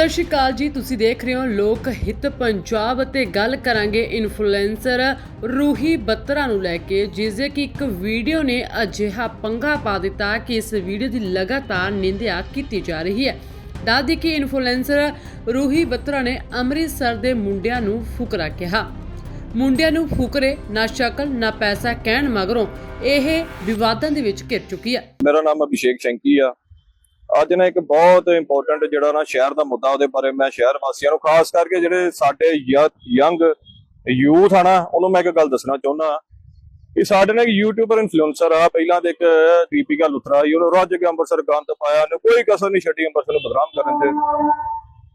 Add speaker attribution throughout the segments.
Speaker 1: ਸਤਿ ਸ਼੍ਰੀ ਅਕਾਲ ਜੀ, ਤੁਸੀਂ ਦੇਖ ਰਹੇ ਹੋ ਲੋਕ ਹਿੱਤ ਪੰਜਾਬ ਅਤੇ ਗੱਲ ਕਰਾਂਗੇ ਇਨਫਲੂਐਂਸਰ ਰੂਹੀ ਬੱਤਰਾ ਨੂੰ ਲੈ ਕੇ ਜਿਸ ਦੇ ਕਿ ਇੱਕ ਵੀਡੀਓ ਨੇ ਅਜਿਹਾ ਪੰਗਾ ਪਾ ਦਿੱਤਾ ਕਿ ਇਸ ਵੀਡੀਓ ਦੀ ਲਗਾਤਾਰ ਨਿੰਦਿਆ ਕੀਤੀ ਜਾ ਰਹੀ ਹੈ। ਦੱਸਦੀ ਕਿ ਇਨਫਲੂਐਂਸਰ ਰੂਹੀ ਬੱਤਰਾ ਨੇ ਅੰਮ੍ਰਿਤਸਰ ਦੇ ਮੁੰਡਿਆਂ ਨੂੰ ਫੁਕਰਾ ਕਿਹਾ। ਮੁੰਡਿਆਂ ਨੂੰ ਫੁਕਰੇ, ਨਾ ਸ਼ਕਲ, ਨਾ ਪੈਸਾ ਕਹਿਣ ਮਗਰੋਂ ਇਹ ਵਿਵਾਦਾਂ ਦੇ ਵਿੱਚ ਘਿਰ ਚੁੱਕੀ ਹੈ।
Speaker 2: ਮੇਰਾ ਨਾਮ ਅਭਿਸ਼ੇਕ ਸ਼ੰਕੀ ਆ। ਅੱਜ ਨਾ ਇੱਕ ਬਹੁਤ ਇੰਪੋਰਟੈਂਟ ਜਿਹੜਾ ਨਾ ਸ਼ਹਿਰ ਦਾ ਮੁੱਦਾ ਉਹਦੇ ਬਾਰੇ ਮੈਂ ਸ਼ਹਿਰ ਵਾਸੀਆਂ ਨੂੰ, ਖਾਸ ਕਰਕੇ ਜਿਹੜੇ ਸਾਡੇ ਯੰਗ ਯੂਥ ਆ ਨਾ, ਉਹਨੂੰ ਮੈਂ ਇੱਕ ਗੱਲ ਦੱਸਣਾ ਚਾਹੁੰਦਾ ਕਿ ਸਾਡੇ ਨਾਲ ਇੱਕ ਯੂਟਿਊਬਰ ਇਨਫਲੂਐਂਸਰ ਆ, ਪਹਿਲਾਂ ਤੇ ਇੱਕ ਦੀਪਿਕਾ ਲੁਥਰਾ ਸੀ, ਉਹਨੂੰ ਰੱਜ ਕੇ ਅੰਮ੍ਰਿਤਸਰ ਗੰਦ ਪਾਇਆ, ਉਹਨੇ ਕੋਈ ਕਸਰ ਨਹੀਂ ਛੱਡੀ ਅੰਮ੍ਰਿਤਸਰ ਨੂੰ ਬਦਨਾਮ ਕਰਨ ਤੇ।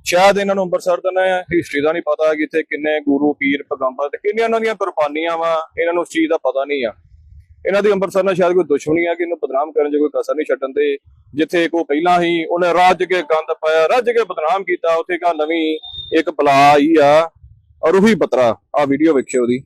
Speaker 2: ਸ਼ਾਇਦ ਇਹਨਾਂ ਨੂੰ ਅੰਮ੍ਰਿਤਸਰ ਦਾ ਨਾ ਹਿਸਟਰੀ ਦਾ ਨਹੀਂ ਪਤਾ ਕਿ ਇੱਥੇ ਕਿੰਨੇ ਗੁਰੂ, ਪੀਰ, ਪੈਗੰਬਰ ਤੇ ਕਿੰਨੀਆਂ ਉਹਨਾਂ ਦੀਆਂ ਕੁਰਬਾਨੀਆਂ ਵਾ, ਇਹਨਾਂ ਨੂੰ ਉਸ ਚੀਜ਼ ਦਾ ਪਤਾ ਨਹੀਂ ਆ। ਇਹਨਾਂ ਦੀ ਅੰਮ੍ਰਿਤਸਰ ਨਾਲ ਸ਼ਾਇਦ ਕੋਈ ਦੁਸ਼ਮਣੀ ਆ ਕਿ ਇਹਨੂੰ ਬਦਨਾਮ ਕਰਨ 'ਚ ਕੋਈ ਕਸਰ ਨਹੀਂ ਛੱਡਣ ਦੇ ਜਿੱਥੇ ਕੋ ਪਹਿਲਾਂ ਹੀ ਉਹਨੇ ਰੱਜ ਕੇ ਗੰਦ ਪਾਇਆ ਰੱਜ ਕੇ ਬਦਨਾਮ ਕੀਤਾ ਉੱਥੇ ਕਾ ਨਵੀਂ ਇੱਕ ਬਲਾ ਆਈ ਆ ਔਰ ਉਹੀ ਬਤਰਾ ਆ ਵੀਡੀਓ ਵੇਖਿਓ ਉਹਦੀ।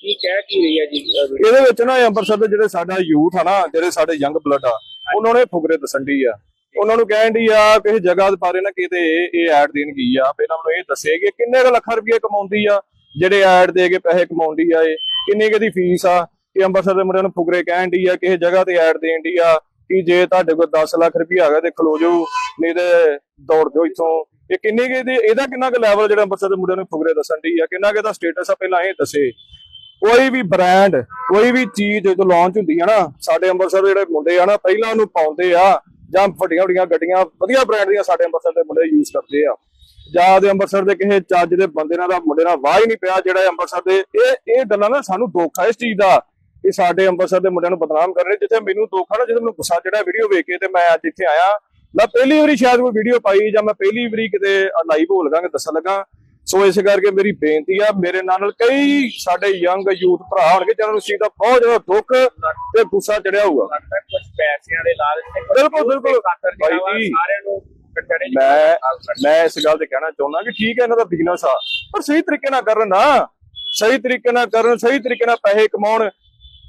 Speaker 3: ਕੀ ਕਹਿ ਕੀ ਰਹੀ ਹੈ ਜੀ?
Speaker 2: ਇਹਦੇ ਵਿੱਚ ਨਾ ਅੰਮ੍ਰਿਤਸਰ ਦੇ ਜਿਹੜੇ ਸਾਡਾ ਯੂਥ ਆ ਨਾ ਜਿਹੜੇ ਸਾਡੇ ਯੰਗ ਬਲੱਡ ਆ ਉਹਨਾਂ ਨੇ ਫੁਗਰੇ ਦੱਸਣ ਦੀ ਆ। ਉਹਨਾਂ ਨੂੰ ਕਹਿਣ ਦੀ ਆ ਕਿਸੇ ਜਗ੍ਹਾ ਦੇ ਬਾਰੇ ਨਾ ਕਿਤੇ ਇਹ ਐਡ ਦੇਣ ਗਈ ਆ। ਪਹਿਲਾਂ ਮੈਨੂੰ ਇਹ ਦੱਸੇ ਕਿ ਕਿੰਨੇ ਕੁ ਲੱਖ ਰੁਪਏ ਕਮਾਉਂਦੀ ਆ ਜਿਹੜੇ ਐਡ ਦੇ ਕੇ ਪੈਸੇ ਕਮਾਉਂਦੀ ਆ ਇਹ। ਕਿੰਨੀ ਕੁ ਦੀ ਫੀਸ ਆ, ਕਿ ਅੰਮ੍ਰਿਤਸਰ ਦੇ ਮੁੰਡਿਆਂ ਨੂੰ ਫੁਕਰੇ ਕਹਿਣ ਦੀ ਆ ਕਿਸੇ ਜਗ੍ਹਾ ਤੇ ਐਡ ਦੇਣ ਦੀ ਆ, ਕਿ ਜੇ ਤੁਹਾਡੇ ਕੋਲ 10 ਲੱਖ ਰੁਪਏ ਹੈਗਾ ਤੇ ਖਲੋ ਜਾਓ, ਨਹੀਂ ਤੇ ਦੌੜ ਜਾਓ ਇੱਥੋਂ। ਇਹ ਕਿੰਨੇ ਕੁ ਇਹਦੀ, ਇਹਦਾ ਕਿੰਨਾ ਕੁ ਲੈਵਲ ਜਿਹੜਾ ਅੰਮ੍ਰਿਤਸਰ ਦੇ ਮੁੰਡਿਆਂ ਨੂੰ ਫੁਕਰੇ ਦੱਸਣ ਦੀ ਆ, ਕਿੰਨਾ ਕੁ ਇਹਦਾ ਸਟੇਟਸ ਆ ਪਹਿਲਾਂ ਇਹ ਦੱਸੇ। ਕੋਈ ਵੀ ਬ੍ਰਾਂਡ ਕੋਈ ਵੀ ਚੀਜ਼ ਜਦੋਂ ਲਾਂਚ ਹੁੰਦੀ ਹੈ ਨਾ, ਸਾਡੇ ਅੰਮ੍ਰਿਤਸਰ ਦੇ ਜਿਹੜੇ ਮੁੰਡੇ ਆ ਨਾ, ਪਹਿਲਾਂ ਉਹਨੂੰ ਪਾਉਂਦੇ ਆ ਜਾਂ ਵੱਡੀਆਂ ਵੱਡੀਆਂ ਗੱਡੀਆਂ, ਵਧੀਆ ਬ੍ਰਾਂਡ ਦੀਆਂ ਸਾਡੇ ਅੰਮ੍ਰਿਤਸਰ ਦੇ ਮੁੰਡੇ ਯੂਜ਼ ਕਰਦੇ ਆ। ਜਾਂ ਦੇ ਅੰਮ੍ਰਿਤਸਰ ਦੇ ਕਿਸੇ ਚੱਜ ਦੇ ਬੰਦੇ ਨਾਲ ਦਾ ਮੁੰਡੇ ਨਾਲ ਵਾਹ ਹੀ ਨਹੀਂ ਪਿਆ ਜਿਹੜਾ ਅੰਮ੍ਰਿਤਸਰ ਦੇ ਇਹ ਇਹ ਗੱਲਾਂ ਨਾ ਸਾਨੂੰ ਦੁੱਖ ਆ ਇਸ ਚੀਜ਼ ਦਾ। ਕਿ ਸਾਡੇ ਅੰਮ੍ਰਿਤਸਰ ਦੇ ਮੁੰਡਿਆਂ ਨੂੰ ਬਦਨਾਮ ਕਰ ਰਹੇ ਜਿੱਥੇ ਮੈਨੂੰ ਦੁੱਖ ਆ ਨਾ ਜਦੋਂ ਮੈਨੂੰ ਗੁੱਸਾ ਜਿਹੜਾ ਵੀਡੀਓ ਵੇਖ ਕੇ ਤੇ ਮੈਂ ਅੱਜ ਇੱਥੇ ਆਇਆ। ਮੈਂ ਪਹਿਲੀ ਵਾਰੀ ਸ਼ਾਇਦ ਕੋਈ ਵੀਡੀਓ ਪਾਈ ਜਾਂ ਮੈਂ ਪਹਿਲੀ ਵਾਰੀ ਕਿਤੇ ਲਾਈਵ ਹੋ ਲਗਾਂਗੇ ਦੱਸਣ ਲੱਗਾ। ਸੋ ਇਸ ਕਰਕੇ ਮੇਰੀ ਬੇਨਤੀ ਆ ਮੇਰੇ ਨਾਲ ਕਈ ਸਾਡੇ ਯੰਗ ਯੂਥ ਭਰਾ ਹੋਣਗੇ ਜਿਹਨਾਂ ਨੂੰ ਚੀਜ਼ ਦਾ ਬਹੁਤ ਜ਼ਿਆਦਾ ਦੁੱਖ ਤੇ ਗੁੱਸਾ ਚੜਿਆ ਹੋਊਗਾ।
Speaker 3: ਕੁਝ ਪੈਸਿਆਂ ਦੇ ਲਾਲਚ
Speaker 2: ਬਿਲਕੁਲ, ਬਿਲਕੁਲ।
Speaker 3: ਸਾਰਿਆਂ ਨੂੰ
Speaker 2: ਮੈਂ ਮੈਂ ਇਸ ਗੱਲ ਤੇ ਕਹਿਣਾ ਚਾਹੁੰਦਾ ਕਿ ਠੀਕ ਹੈ ਇਹਨਾਂ ਦਾ ਬਿਜ਼ਨਸ ਆ ਪਰ ਸਹੀ ਤਰੀਕੇ ਨਾਲ ਕਰਨ ਨਾ ਸਹੀ ਤਰੀਕੇ ਨਾਲ ਕਰਨ ਸਹੀ ਤਰੀਕੇ ਨਾਲ ਪੈਸੇ ਕਮਾਉਣ।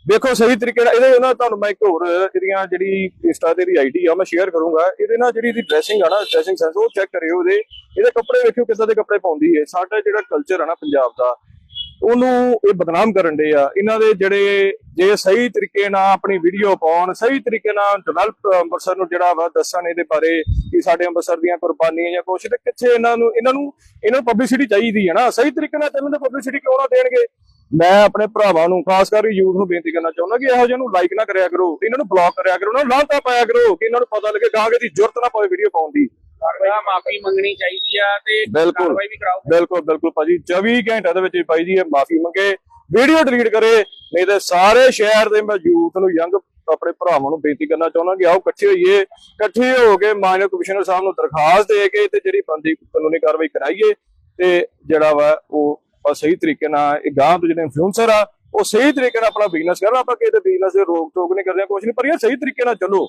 Speaker 2: ਦੇਖੋ ਸਹੀ ਤਰੀਕੇ ਨਾਲ ਇਹਦੇ ਨਾਲ ਤੁਹਾਨੂੰ ਮੈਂ ਇੱਕ ਹੋਰ ਇਹਦੀਆਂ ਜਿਹੜੀ ਇੰਸਟਾ ਤੇ ਦੀ ਆਈਡੀ ਆ ਮੈਂ ਸ਼ੇਅਰ ਕਰੂੰਗਾ। ਇਹਦੇ ਨਾਲ ਜਿਹੜੀ ਇਹਦੀ ਡਰੈਸਿੰਗ ਆ ਨਾ ਡਰੈਸਿੰਗ ਸੈਂਸ ਉਹ ਚੈੱਕ ਕਰਿਓ ਉਹਦੇ ਇਹਦੇ ਕੱਪੜੇ ਵੇਖਿਓ ਕਿੱਦਾਂ ਦੇ ਕੱਪੜੇ ਪਾਉਂਦੀ ਹੈ। ਸਾਡਾ ਜਿਹੜਾ ਕਲਚਰ ਆ ਨਾ ਪੰਜਾਬ ਦਾ ਉਹਨੂੰ ਇਹ ਬਦਨਾਮ ਕਰਨ ਦੇ ਆ। ਇਹਨਾਂ ਦੇ ਜਿਹੜੇ ਜੇ ਸਹੀ ਤਰੀਕੇ ਨਾਲ ਆਪਣੀ ਵੀਡੀਓ ਪਾਉਣ, ਸਹੀ ਤਰੀਕੇ ਨਾਲ ਡਿਵੈਲਪ ਅੰਮ੍ਰਿਤਸਰ ਨੂੰ ਜਿਹੜਾ ਵਾ ਦੱਸਣ ਇਹਦੇ ਬਾਰੇ ਕਿ ਸਾਡੇ ਅੰਮ੍ਰਿਤਸਰ ਦੀਆਂ ਕੁਰਬਾਨੀਆਂ ਜਾਂ ਕੁਛ, ਤੇ ਕਿੱਥੇ ਇਹਨਾਂ ਨੂੰ ਇਹਨਾਂ ਨੂੰ ਇਹਨਾਂ ਨੂੰ ਪਬਲਿਸਿਟੀ ਚਾਹੀਦੀ ਹੈ ਨਾ। ਸਹੀ ਤਰੀਕੇ ਨਾਲ ਤੈਨੂੰ ਤਾਂ ਪਬਲਿਸਿਟੀ ਕਿਉਂ ਨਾ ਦੇਣਗੇ? ਮੈਂ ਆਪਣੇ ਭਰਾਵਾਂ ਨੂੰ, ਖਾਸ ਕਰਕੇ ਯੂਥ ਨੂੰ ਬੇਨਤੀ ਕਰਨਾ ਚਾਹੁੰਦਾ ਕਿ ਇਹੋ ਜਿਹੇ ਨੂੰ ਲਾਈਕ ਨਾ ਕਰਿਆ ਕਰੋ, ਇਹਨਾਂ ਨੂੰ ਬਲੌਕ ਕਰਿਆ ਕਰੋ ਉਹਨਾਂ ਨੂੰ ਲਾਂਤਾ ਪਾਇਆ ਕਰੋ ਕਿ ਇਹਨਾਂ ਨੂੰ ਪਤਾ ਲੱਗੇ ਗਾਹਕ ਦੀ ਜ਼ਰੂਰਤ ਨਾ ਪਵੇ ਵੀਡੀਓ ਪਾਉਣ ਦੀ।
Speaker 3: ਮਾਫੀ ਮੰਗਣੀ ਚਾਹੀਦੀ ਆ ਤੇ
Speaker 2: ਬਿਲਕੁਲ। ਬਿਲਕੁਲ ਬਿਲਕੁਲ ਭਾਜੀ। 24 ਘੰਟਿਆਂ ਦੇ ਵਿੱਚ ਹੀ ਭਾਈ ਜੀ ਇਹ ਮਾਫੀ ਮੰਗੇ। ਵੀਡੀਓ ਡਿਲੀਟ ਕਰੇ ਨਹੀਂ ਤੇ ਸਾਰੇ ਸ਼ਹਿਰ ਦੇ ਮੈਂ ਯੂਥ ਨੂੰ ਯੰਗ ਆਪਣੇ ਭਰਾਵਾਂ ਨੂੰ ਬੇਨਤੀ ਕਰਨਾ ਚਾਹੁੰਦਾ ਕਿ ਆਓ ਇਕੱਠੇ ਹੋਈਏ। ਇਕੱਠੇ ਹੋ ਕੇ ਮਾਨਯੋਗ ਕਮਿਸ਼ਨਰ ਸਾਹਿਬ ਨੂੰ ਦਰਖਾਸਤ ਦੇ ਕੇ ਤੇ ਜਿਹੜੀ ਬੰਦੀ ਕਾਨੂੰਨੀ ਕਾਰਵਾਈ ਕਰਾਈਏ ਤੇ ਜਿਹੜਾ ਵਾ ਉਹ ਸਹੀ ਤਰੀਕੇ ਨਾਲ ਇਹ ਤੋਂ ਜਿਹੜੇ ਇਨਫਲੂਐਂਸਰ ਆ ਉਹ ਸਹੀ ਤਰੀਕੇ ਨਾਲ ਆਪਣਾ ਬਿਜ਼ਨਸ ਕਰਨ। ਆਪਾਂ ਦੇ ਬਿਜ਼ਨਸ ਦੇ ਰੋਕ ਟੋਕ ਨਹੀਂ ਕਰਦੇ ਕੁਝ ਨਹੀਂ ਪਰ ਇਹ ਸਹੀ ਤਰੀਕੇ ਨਾਲ ਚੱਲੋ।